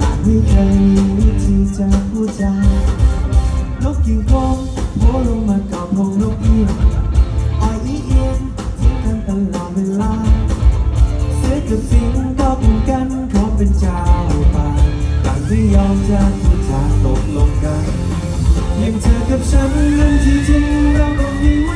อาจไม่เคยมีวิธีจะพูดจานกกิ่งโพงโผล่ลงมากอบพงนกเอี้ยงอ้อยอีเอียนเถียงกันตลอดเวลา เสือกับสิงก็เป็นกันขอเป็นเจ้าป่าต่างไม่ยอมจะพูดจาตกลงกันย่างเธอกับฉันนั้นที่จริงเราก็มีหัวใ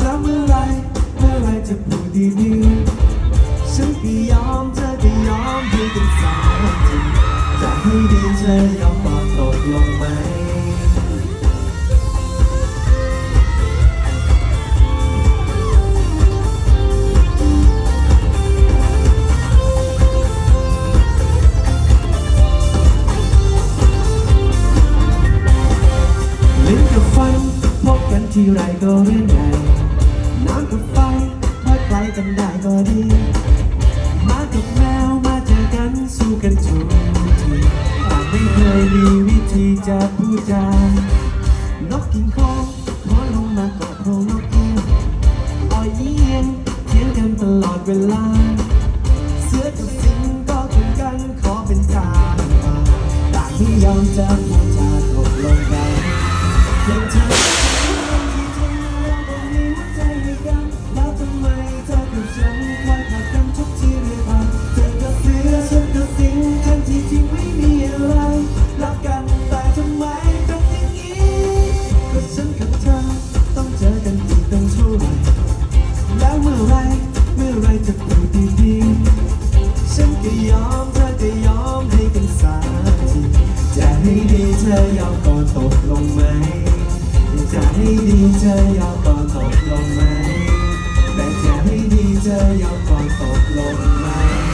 แล้วเมื่อไรเมื่อไรจะพูดดีๆฉันก็ยอมเธอก็ยอมให้กันสักทีจะให้ดีเธอยอมปลอดตกลงไหมลิ้นกับฟันพบกันทีไรก็เรื่องใหญ่ น้ำกับไฟถ้าไกลกันได้ก็ดีมากับแมวมาเจอกันสู้กันทุกทีแต่ไม่เคยมีวิธีจะพูดจานกกินคองขอลงมากาะโพรงนกเอี้ยงอ้อยเยี่ยงเถียงกันตลอดเวลา เสือกับสิงก็คุยกันขอเป็นจานป่าต่างไม่ยอมจะพูดจาตกลงกันยังเธอ ธอยอมก่อนตกลงไหมใจดีเธอยอมก่อนตกลงไหมแต่ใจดีเธอยอมก่อนตกลงไหม